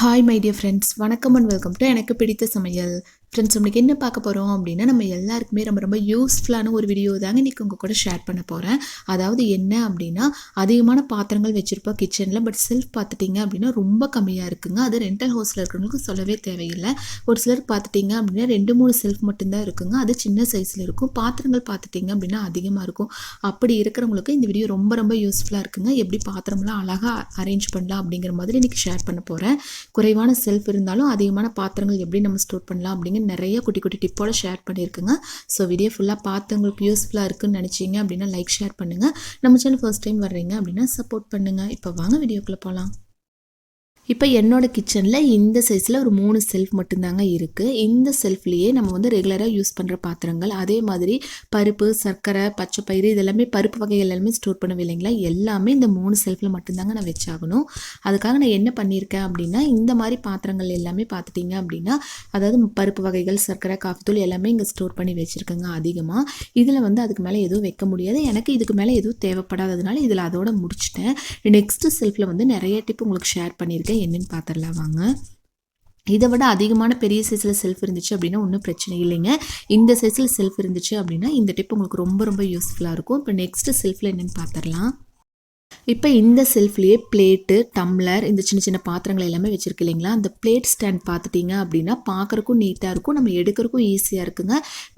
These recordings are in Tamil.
ஹாய் மை டியர் ஃப்ரெண்ட்ஸ் வணக்கம் அண்ட் வெல்கம் டு எனக்கு பிடித்த சமையல். ஃப்ரெண்ட்ஸ் நம்மளுக்கு என்ன பார்க்க போகிறோம் அப்படின்னா நம்ம எல்லாருக்குமே ரொம்ப ரொம்ப யூஸ்ஃபுல்லான ஒரு வீடியோ தாங்க இன்றைக்கி உங்கள் கூட ஷேர் பண்ண போகிறேன் அதாவது என்ன அப்படின்னா அதிகமான பாத்திரங்கள் வச்சுருப்போம் கிச்சனில் பட் செல்ஃப் பார்த்துட்டிங்க அப்படின்னா ரொம்ப கம்மியாக இருக்குங்க. அது ரெண்டல் ஹவுஸில் இருக்கிறவங்களுக்கு சொல்லவே தேவையில்லை. ஒரு சிலர் பார்த்துட்டிங்க அப்படின்னா ரெண்டு மூணு செல்ஃப் மட்டும்தான் இருக்குங்க. அது சின்ன சைஸில் இருக்கும். பாத்திரங்கள் பார்த்துட்டிங்க அப்படின்னா அதிகமாக இருக்கும். அப்படி இருக்கிறவங்களுக்கு இந்த வீடியோ ரொம்ப ரொம்ப யூஸ்ஃபுல்லாக இருக்குங்க. எப்படி பாத்திரம்லாம் அழகாக அரேஞ்ச் பண்ணலாம் அப்படிங்கிற மாதிரி இன்றைக்கி ஷேர் பண்ண போகிறேன் குறைவான செல்ஃப் இருந்தாலும் அதிகமான பாத்திரங்கள் எப்படி நம்ம ஸ்டோர் பண்ணலாம் அப்படிங்கிற நிறைய குட்டி குட்டி டிப்போட ஷேர் பண்ணியிருக்குங்க. ஸோ வீடியோ ஃபுல்லாக பார்த்து உங்களுக்கு யூஸ்ஃபுல்லாக இருக்குன்னு நினச்சிங்க அப்படின்னா லைக் ஷேர் பண்ணுங்கள் நம்ம சேனல் ஃபர்ஸ்ட் டைம் வர்றீங்க அப்படின்னா சப்போர்ட் பண்ணுங்கள் இப்போ வாங்க வீடியோக்குள்ளே போகலாம் இப்போ என்னோடய கிச்சனில் இந்த சைஸில் ஒரு மூணு செல்ஃப் மட்டும்தாங்க இருக்குது இந்த செல்ஃப்லேயே நம்ம வந்து ரெகுலராக யூஸ் பண்ணுற பாத்திரங்கள் அதே மாதிரி பருப்பு சர்க்கரை பச்சை பயிறு இதெல்லாமே பருப்பு வகைகள் எல்லாமே ஸ்டோர் பண்ணுவேன் இல்லைங்களா? எல்லாமே இந்த மூணு செல்ஃபில் மட்டும்தாங்க நான் வச்சாகணும். அதுக்காக நான் என்ன பண்ணியிருக்கேன் அப்படின்னா இந்த மாதிரி பாத்திரங்கள் எல்லாமே பார்த்துட்டிங்க அப்படின்னா அதாவது பருப்பு வகைகள் சர்க்கரை காஃபித்தூள் எல்லாமே இங்கே ஸ்டோர் பண்ணி வச்சுருக்கேங்க அதிகமாக இதில் வந்து அதுக்கு மேலே எதுவும் வைக்க முடியாது. எனக்கு இதுக்கு மேலே எதுவும் தேவைப்படாததுனால இதில் அதோட முடிச்சிட்டேன். நெக்ஸ்ட்டு செல்ஃபில் வந்து நிறைய டிப் உங்களுக்கு ஷேர் பண்ணியிருக்கேன். என்னென்னு பார்த்துடலாம் வாங்க. இதை விட அதிகமான பெரிய சைஸில் செல்ஃப் இருந்துச்சு அப்படின்னா ஒன்றும் பிரச்சனை இல்லைங்க. இந்த சைஸில் செல்ஃப் இருந்துச்சு அப்படின்னா இந்த டிப் உங்களுக்கு ரொம்ப ரொம்ப யூஸ்ஃபுல்லாக இருக்கும். இப்போ நெக்ஸ்ட்டு செல்ஃபில் என்னென்னு பார்த்துடலாம் இப்போ இந்த செல்ஃப்லேயே பிளேட்டு டம்ளர் இந்த சின்ன சின்ன பாத்திரங்கள் எல்லாமே வச்சுருக்கு இல்லைங்களா? அந்த பிளேட் ஸ்டாண்ட் பார்த்துட்டிங்க அப்படின்னா பார்க்குறக்கும் நீட்டாக இருக்கும். நம்ம எடுக்கிறக்கும் ஈஸியாக இருக்குங்க.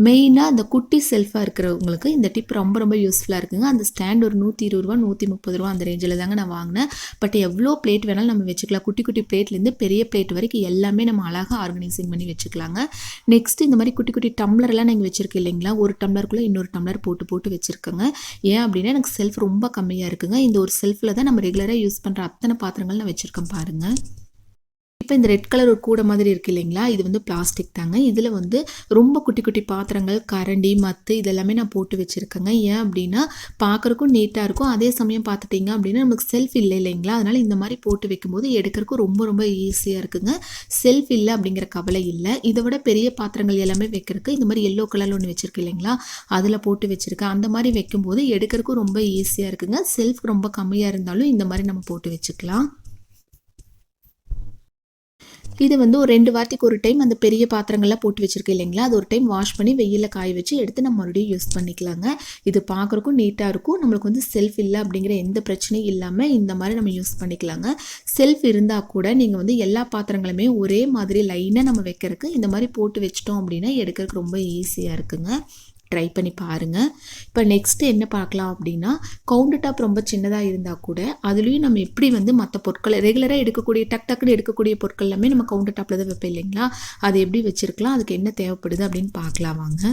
மெயினாக அந்த குட்டி செல்ஃபாக இருக்கிறவங்களுக்கு இந்த டிப் ரொம்ப ரொம்ப யூஸ்ஃபுல்லாக இருக்குங்க. அந்த ஸ்டாண்ட் ஒரு நூற்றி இருபது ரூபா நூற்றி முப்பது ரூபா அந்த ரேஞ்சில் தாங்க நான் வாங்கினேன். பட் எவ்வளோ பிளேட் வேணாலும் நம்ம வச்சுக்கலாம். குட்டி குட்டி பிளேட்லேருந்து பெரிய பிளேட் வரைக்கும் எல்லாமே நம்ம அழகாக ஆர்கனைசிங் பண்ணி வச்சுக்கலாங்க. நெக்ஸ்ட் இந்த மாதிரி குட்டி குட்டி டம்ளர்லாம் நீங்கள் வச்சுருக்கீங்க இல்லைங்களா? ஒரு டம்ளருக்குள்ளே இன்னொரு டம்ளர் போட்டு போட்டு வச்சுருக்கோங்க. ஏன் அப்படின்னா எனக்கு செல்ஃப் ரொம்ப கம்மியாக இருக்குங்க. இந்த ஒரு செல்ஃபில் தான் நம்ம ரெகுலராக யூஸ் பண்ணுற அத்தனை பாத்திரங்கள் நான் வச்சுருக்கேன் பாருங்கள் இப்போ இந்த ரெட் கலர் ஒரு கூடை மாதிரி இருக்குது இல்லைங்களா? இது வந்து பிளாஸ்டிக் தாங்க. இதில் வந்து ரொம்ப குட்டி குட்டி பாத்திரங்கள் கரண்டி மத்து இதெல்லாமே நான் போட்டு வச்சுருக்கேங்க. ஏன் அப்படின்னா பார்க்குறக்கும் நீட்டாக இருக்கும். அதே சமயம் பார்த்துட்டிங்க அப்படின்னா நமக்கு செல்ஃப் இல்லை இல்லைங்களா? அதனால் இந்த மாதிரி போட்டு வைக்கும்போது எடுக்கிறக்கும் ரொம்ப ரொம்ப ஈஸியாக இருக்குங்க. செல்ஃப் இல்லை அப்படிங்கிற கவலை இல்லை. இதை விட பெரிய பாத்திரங்கள் எல்லாமே வைக்கிறதுக்கு இந்த மாதிரி எல்லோ கலரில் ஒன்று வச்சுருக்கு இல்லைங்களா? அதில் போட்டு வச்சுருக்கேன். அந்த மாதிரி வைக்கும்போது எடுக்கிறக்கும் ரொம்ப ஈஸியாக இருக்குங்க. செல்ஃப் ரொம்ப கம்மியாக இருந்தாலும் இந்த மாதிரி நம்ம போட்டு வச்சுக்கலாம். இது வந்து ஒரு ரெண்டு வாரத்துக்கு ஒரு டைம் அந்த பெரிய பாத்திரங்கள்லாம் போட்டு வச்சுருக்கேன் இல்லைங்களா? அது ஒரு டைம் வாஷ் பண்ணி வெயிலில் காய வச்சு எடுத்து நம்ம மறுபடியும் யூஸ் பண்ணிக்கலாங்க. இது பார்க்குறக்கும் நீட்டாக இருக்கும். நம்மளுக்கு வந்து செல்ஃப் இல்லை அப்படிங்கிற எந்த பிரச்சனையும் இல்லாமல் இந்த மாதிரி நம்ம யூஸ் பண்ணிக்கலாங்க. செல்ஃப் இருந்தால் கூட நீங்கள் வந்து எல்லா பாத்திரங்களுமே ஒரே மாதிரி லைனாக நம்ம வைக்கிறதுக்கு இந்த மாதிரி போட்டு வச்சிட்டோம் அப்படின்னா எடுக்கிறதுக்கு ரொம்ப ஈஸியாக இருக்குங்க. ட்ரை பண்ணி பாருங்கள் இப்போ நெக்ஸ்ட்டு என்ன பார்க்கலாம் அப்படின்னா கவுண்டர் டாப் ரொம்ப சின்னதாக இருந்தால் கூட அதுலேயும் நம்ம எப்படி வந்து மற்ற பொருட்களை ரெகுலராக எடுக்கக்கூடிய டக் டக்குன்னு எடுக்கக்கூடிய பொருட்கள் எல்லாமே நம்ம கவுண்டர் டாப்பில் தான் வைப்போம் இல்லைங்களா? அது எப்படி வச்சுருக்கலாம்? அதுக்கு என்ன தேவைப்படுது அப்படின்னு பார்க்கலாம் வாங்க.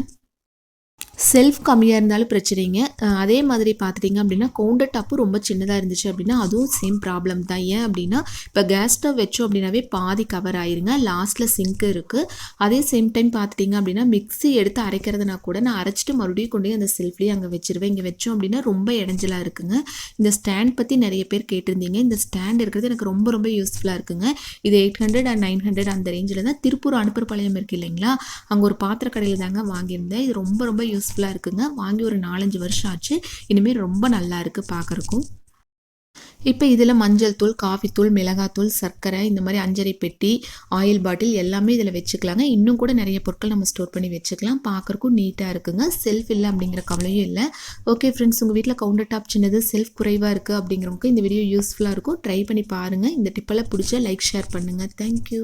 செல்ஃப் கம்மியாக இருந்தாலும் பிரச்சனைங்க. அதே மாதிரி பார்த்துட்டிங்க அப்படின்னா கவுண்டர் டாப்பு ரொம்ப சின்னதாக இருந்துச்சு அப்படின்னா அதுவும் சேம் ப்ராப்ளம் தான். ஏன் அப்படின்னா இப்போ கேஸ் ஸ்டவ் வச்சோம் அப்படின்னாவே பாதி கவர் ஆயிருங்க. லாஸ்ட்டில் சிங்க் இருக்குது அதே சேம் டைம் பார்த்துட்டிங்க அப்படின்னா மிக்ஸி எடுத்து அரைக்கிறதுனா கூட நான் அரைச்சிட்டு மறுபடியும் கொண்டு அந்த செல்ஃப்லேயே அங்கே வச்சிருவேன். இங்கே வச்சோம் அப்படின்னா ரொம்ப இடைஞ்சலாக இருக்குங்க. இந்த ஸ்டாண்ட் பற்றி நிறைய பேர் கேட்டிருந்தீங்க. இந்த ஸ்டாண்ட் இருக்கிறது எனக்கு ரொம்ப ரொம்ப யூஸ்ஃபுல்லாக இருக்குங்க. இது eight hundred and nine hundred அந்த ரேஞ்சில் தான். திருப்பூர் அனுப்புற பாளையம் இருக்குது இல்லைங்களா? அங்கே ஒரு பாத்திர கடையில் தாங்க வாங்கியிருந்தேன். இது ரொம்ப ரொம்ப யூஸ் யூஸ்ஃபுல்லாக இருக்குங்க. வாங்கி ஒரு நாலஞ்சு வருஷம் ஆச்சு. இனிமேல் ரொம்ப நல்லா இருக்குது பார்க்குறக்கும் இப்போ இதில் மஞ்சள் தூள் காஃபித்தூள் மிளகாத்தூள் சர்க்கரை இந்த மாதிரி அஞ்சரை பெட்டி ஆயில் பாட்டில் எல்லாமே இதில் வச்சுக்கலாங்க. இன்னும் கூட நிறைய பொருட்கள் நம்ம ஸ்டோர் பண்ணி வச்சுக்கலாம். பார்க்குறக்கும் நீட்டாக இருக்குங்க. செல்ஃப் இல்லை அப்படிங்கிற கவலையும் இல்லை. ஓகே ஃப்ரெண்ட்ஸ் உங்கள் வீட்டில் கவுண்டர் டாப் சின்னது செல்ஃப் குறைவாக இருக்குது அப்படிங்கிறவங்க இந்த வீடியோ யூஸ்ஃபுல்லாக இருக்கும். ட்ரை பண்ணி பாருங்கள் இந்த டிப்பெல்லாம் பிடிச்சா லைக் ஷேர் பண்ணுங்கள் தேங்க்யூ